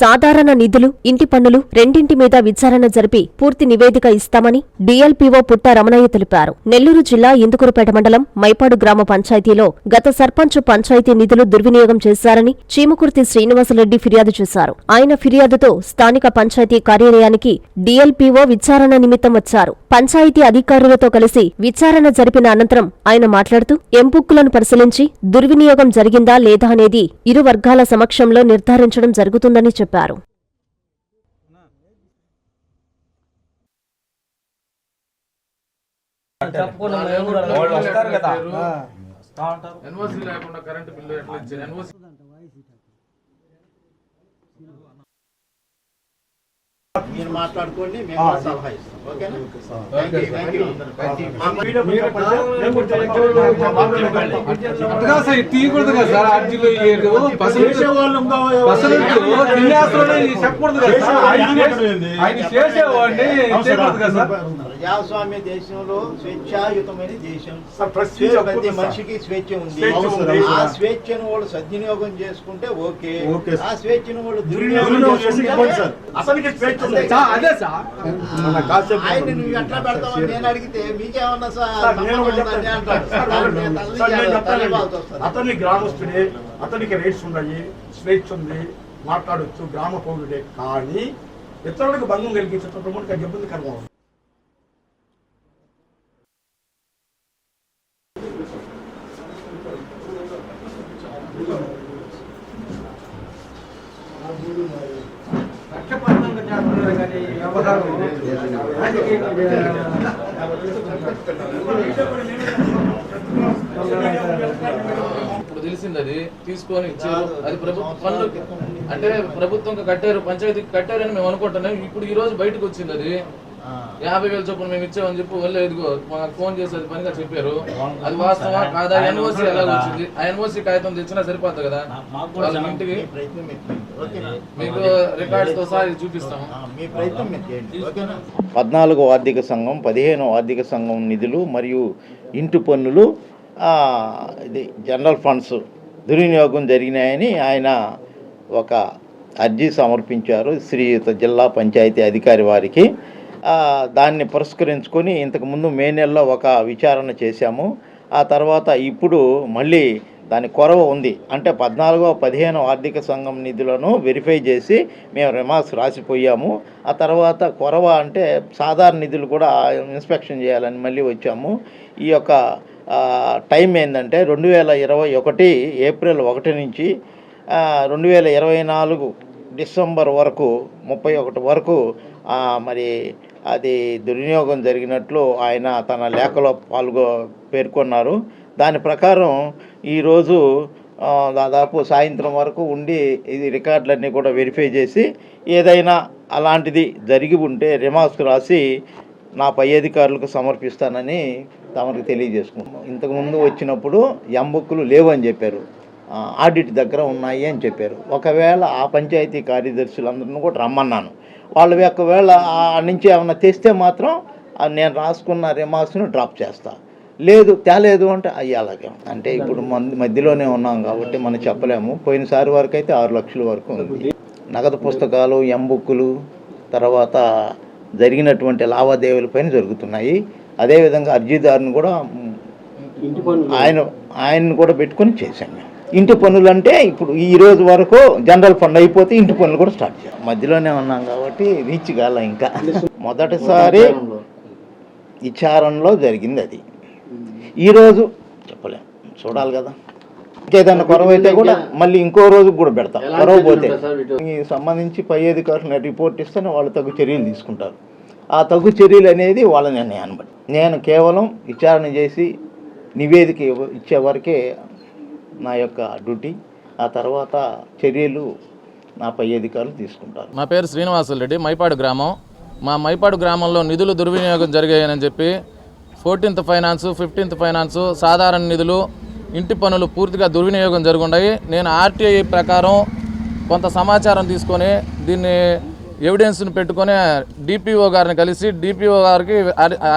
సాధారణ నిధులు ఇంటి పన్నులు రెండింటి మీద విచారణ జరిపి పూర్తి నివేదిక ఇస్తామని డీఎల్పీఓ పుట్ట రమణయ్య తెలిపారు. నెల్లూరు జిల్లా ఇందుకురుపేట మండలం మైపాడు గ్రామ పంచాయతీలో గత సర్పంచ్ పంచాయతీ నిధులు దుర్వినియోగం చేశారని చీమకుర్తి శ్రీనివాసరెడ్డి ఫిర్యాదు చేశారు. ఆయన ఫిర్యాదుతో స్థానిక పంచాయతీ కార్యాలయానికి డీఎల్పీఓ విచారణ నిమిత్తం వచ్చారు. పంచాయతీ అధికారులతో కలిసి విచారణ జరిపిన అనంతరం ఆయన మాట్లాడుతూ ఎంపుక్కులను పరిశీలించి దుర్వినియోగం జరిగిందా లేదా అనేది ఇరు వర్గాల సమక్షంలో నిర్ధారించడం జరుగుతుందని చెప్పారు. వాళ్ళు వస్తారు కదా. ఎన్ఓసి లేకుండా కరెంట్ బిల్లు ఎట్లా ఇచ్చారు? ఎన్ఓసి మీరు మాట్లాడుకోండి మేము కూడా సలహా ఇస్తాం. ఓకేనా? థ్యాంక్ యూ థ్యాంక్ యూ అట్టుగా సార్. ఇది తీయకూడదు కదా సార్ అర్జీలో ఇయ్యేది పసలు పసలు తినేస్తాడు చెప్పకూడదు కదా సార్. ఆయన ఆయన చేసేవాడిని చేయకూడదు కదా సార్. ప్రజాస్వామ్య దేశంలో స్వేచ్ఛాయుతమైన దేశం. ప్రతి మనిషికి స్వేచ్ఛ ఉంది. ఆ స్వేచ్ఛను వాళ్ళు సద్వినియోగం చేసుకుంటే ఓకే. ఆ స్వేచ్ఛను వాళ్ళు దుర్వినియోగం అసలుకి స్వేచ్ఛ అదే సార్. మన కాన్సెప్ట్ ఆయన నువ్వు ఎట్లా పెడతావని నేను అడిగితే మీకేమన్నా. అతన్ని గ్రామస్తుడే అతనికి రైట్స్ ఉన్నాయి స్వేచ్ఛ ఉంది మాట్లాడొచ్చు గ్రామ పౌరుడే. కానీ ఇతరులకు భంగం కలిగించేటప్పుడు అది ఇబ్బందికరంగా ఇప్పుడు తెలిసింది అది తీసుకొని ఇచ్చారు. అది ప్రభుత్వ పనులు అంటే ప్రభుత్వం కట్టారు పంచాయతీకి కట్టారని మేము అనుకుంటున్నాం. ఇప్పుడు ఈ రోజు బయటకు వచ్చింది అది యాభై వేలు చొప్పున మేము ఇచ్చామని చెప్పి వాళ్ళు ఇదిగో ఫోన్ చేసి అది పనిగా చెప్పారు. అది వాస్తవా కాదా? ఎన్ఓసి ఎలా వచ్చింది ఆ ఎన్ఓసి కాగితం తెచ్చినా సరిపోతుంది కదా? వాళ్ళ ఇంటికి మీకు రికార్డ్స్తో సహా ఇది చూపిస్తాము. ఆ, మీ ప్రయత్నం మీరు చేయండి ఓకేనా? పద్నాలుగో ఆర్థిక సంఘం పదిహేనో ఆర్థిక సంఘం నిధులు మరియు ఇంటి పన్నులు ఆ, ఇది జనరల్ ఫండ్స్ దుర్వినియోగం జరిగినాయని ఆయన ఒక అర్జీ సమర్పించారు. శ్రీయుత జిల్లా పంచాయతీ అధికారి వారికి. దాన్ని పురస్కరించుకొని ఇంతకుముందు మే నెలలో ఒక విచారణ చేశాము. ఆ తర్వాత ఇప్పుడు మళ్ళీ దాని కొరవ ఉంది. అంటే పద్నాలుగో పదిహేను ఆర్థిక సంఘం నిధులను వెరిఫై చేసి మేము రిమార్క్స్ రాసిపోయాము. ఆ తర్వాత కొరవ అంటే సాధారణ నిధులు కూడా ఇన్స్పెక్షన్ చేయాలని మళ్ళీ వచ్చాము. ఈ యొక్క టైం ఏంటంటే రెండు వేల ఇరవై ఒకటి ఏప్రిల్ ఒకటి నుంచి రెండు వేల ఇరవై నాలుగు డిసెంబర్ వరకు ముప్పై ఒకటి వరకు మరి అది దుర్వినియోగం జరిగినట్లు ఆయన తన లేఖలో పాల్గొ పేర్కొన్నారు. దాని ప్రకారం ఈరోజు దాదాపు సాయంత్రం వరకు ఉండి ఇది రికార్డులన్నీ కూడా వెరిఫై చేసి ఏదైనా అలాంటిది జరిగి ఉంటే రిమార్క్స్ రాసి నా పై అధికారులకు సమర్పిస్తానని తమకు తెలియజేసుకున్నాం. ఇంతకుముందు వచ్చినప్పుడు ఎంబుక్కులు లేవు అని చెప్పారు. ఆడిట్ దగ్గర ఉన్నాయి అని చెప్పారు. ఒకవేళ ఆ పంచాయతీ కార్యదర్శులందరిని కూడా రమ్మన్నాను. వాళ్ళ ఒకవేళ ఆ నుంచి ఏమైనా తెస్తే మాత్రం నేను రాసుకున్న రిమార్క్స్ను డ్రాప్ చేస్తా. లేదు తేలేదు అంటే అయ్యి అలాగే. అంటే ఇప్పుడు మధ్యలోనే ఉన్నాం కాబట్టి మనం చెప్పలేము. పోయినసారి వరకు అయితే ఆరు లక్షల వరకు ఉంది. నగదు పుస్తకాలు ఎంబుక్కులు తర్వాత జరిగినటువంటి లావాదేవీల పైన జరుగుతున్నాయి. అదేవిధంగా అర్జీదారుని కూడా ఆయన ఆయన్ని కూడా పెట్టుకొని చేశాం మేము ఇంటి పనులు అంటే ఇప్పుడు ఈ రోజు వరకు జనరల్ ఫండ్ అయిపోతే ఇంటి పనులు కూడా స్టార్ట్ చేయాలి. మధ్యలోనే ఉన్నాం కాబట్టి రీచ్ కాల ఇంకా. మొదటిసారి విచారణలో జరిగింది అది. ఈరోజు చెప్పలేం చూడాలి కదా. ఇంకేదన్నా కొరవ అయితే కూడా మళ్ళీ ఇంకో రోజు కూడా పెడతాం. కొరవ పోతే. ఈ సంబంధించి పై అధికారులు రిపోర్ట్ ఇస్తేనే వాళ్ళు తగు చర్యలు తీసుకుంటారు. ఆ తగు చర్యలు అనేది వాళ్ళ నిర్ణయాన్ని బట్టి. నేను కేవలం విచారణ చేసి నివేదిక ఇచ్చే వరకే నా యొక్క డ్యూటీ ఆ తర్వాత చర్యలు నా పై అధికారులు తీసుకుంటారు. నా పేరు శ్రీనివాసులు రెడ్డి మైపాడు గ్రామం. మా మైపాడు గ్రామంలో నిధులు దుర్వినియోగం జరిగాయని చెప్పి ఫోర్టీన్త్ ఫైనాన్స్ ఫిఫ్టీన్త్ ఫైనాన్స్ సాధారణ నిధులు ఇంటి పనులు పూర్తిగా దుర్వినియోగం జరుగున్నాయి నేను ఆర్టీఐ ప్రకారం కొంత సమాచారం తీసుకొని దీన్ని ఎవిడెన్స్ని పెట్టుకొని డిపిఓ గారిని కలిసి డిపిఓ గారికి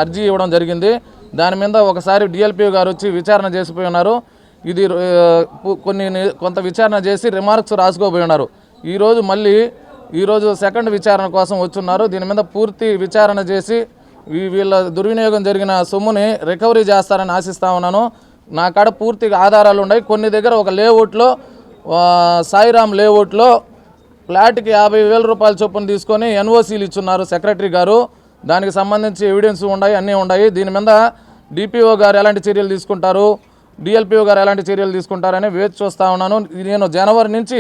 అర్జీ ఇవ్వడం జరిగింది. దాని మీద ఒకసారి డిఎల్పిఓ గారు వచ్చి విచారణ చేసిపోయి ఉన్నారు. ఇది కొన్ని కొంత విచారణ చేసి రిమార్క్స్ రాసుకోబోయి ఉన్నారు ఈరోజు మళ్ళీ ఈరోజు సెకండ్ విచారణ కోసం వచ్చున్నారు. దీని మీద పూర్తి విచారణ చేసి వీళ్ళ దుర్వినియోగం జరిగిన సొమ్ముని రికవరీ చేస్తారని ఆశిస్తా ఉన్నాను. నా కాడ పూర్తిగా ఆధారాలు ఉన్నాయి. కొన్ని దగ్గర ఒక లేఅవుట్లో సాయిరామ్ లేఅవుట్లో ఫ్లాట్కి యాభై వేల రూపాయల చొప్పున తీసుకొని ఎన్ఓసీలు ఇచ్చున్నారు సెక్రటరీ గారు. దానికి సంబంధించి ఎవిడెన్స్ ఉన్నాయి అన్నీ ఉన్నాయి దీని మీద డిపిఓ గారు ఎలాంటి చర్యలు తీసుకుంటారు? డిఎల్పిఓ గారు ఎలాంటి చర్యలు తీసుకుంటారని వేచి చూస్తూ ఉన్నాను. నేను జనవరి నుంచి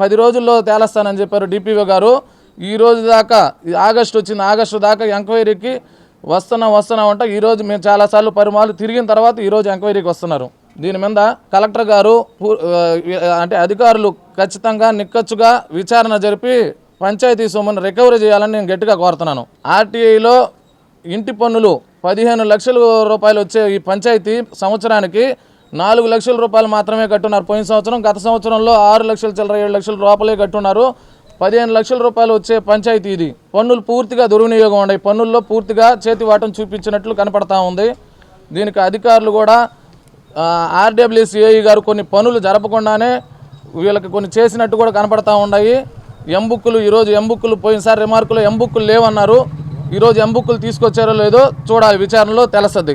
పది రోజుల్లో తేలస్తానని చెప్పారు డిపిఓ గారు. ఈ రోజు దాకా ఆగస్టు వచ్చింది ఆగస్టు దాకా ఎంక్వైరీకి వస్తున్నాం వస్తున్నాం అంటే ఈరోజు మేము చాలాసార్లు పరిమాలు తిరిగిన తర్వాత ఈరోజు ఎంక్వైరీకి వస్తున్నారు. దీని మీద కలెక్టర్ గారు అంటే అధికారులు ఖచ్చితంగా నిక్కచ్చుగా విచారణ జరిపి పంచాయతీ సొమ్మును రికవరీ చేయాలని నేను గట్టిగా కోరుతున్నాను. ఆర్టీఐలో ఇంటి పన్నులు పదిహేను లక్షల రూపాయలు వచ్చే ఈ పంచాయతీ సంవత్సరానికి నాలుగు లక్షల రూపాయలు మాత్రమే కట్టున్నారు. పోయిన సంవత్సరం గత సంవత్సరంలో ఆరు లక్షల చిల్లర ఏడు లక్షల రూపాయలే కట్టున్నారు. పదిహేను లక్షల రూపాయలు వచ్చే పంచాయతీ ఇది. పన్నులు పూర్తిగా దుర్వినియోగం ఉన్నాయి. పన్నుల్లో పూర్తిగా చేతివాటం చూపించినట్లు కనపడతా ఉంది. దీనికి అధికారులు కూడా ఆర్డబ్ల్యూసిఐ గారు కొన్ని పనులు జరపకుండానే వీళ్ళకి కొన్ని చేసినట్టు కూడా కనపడతా ఉన్నాయి. ఎంబుక్కులు ఈరోజు ఎంబుక్కులు పోయినసారి రిమార్కులు ఎంబుక్కులు లేవన్నారు. ఈరోజు ఎంబుక్కులు తీసుకొచ్చారో లేదో చూడాలి విచారణలో తెలుస్తుంది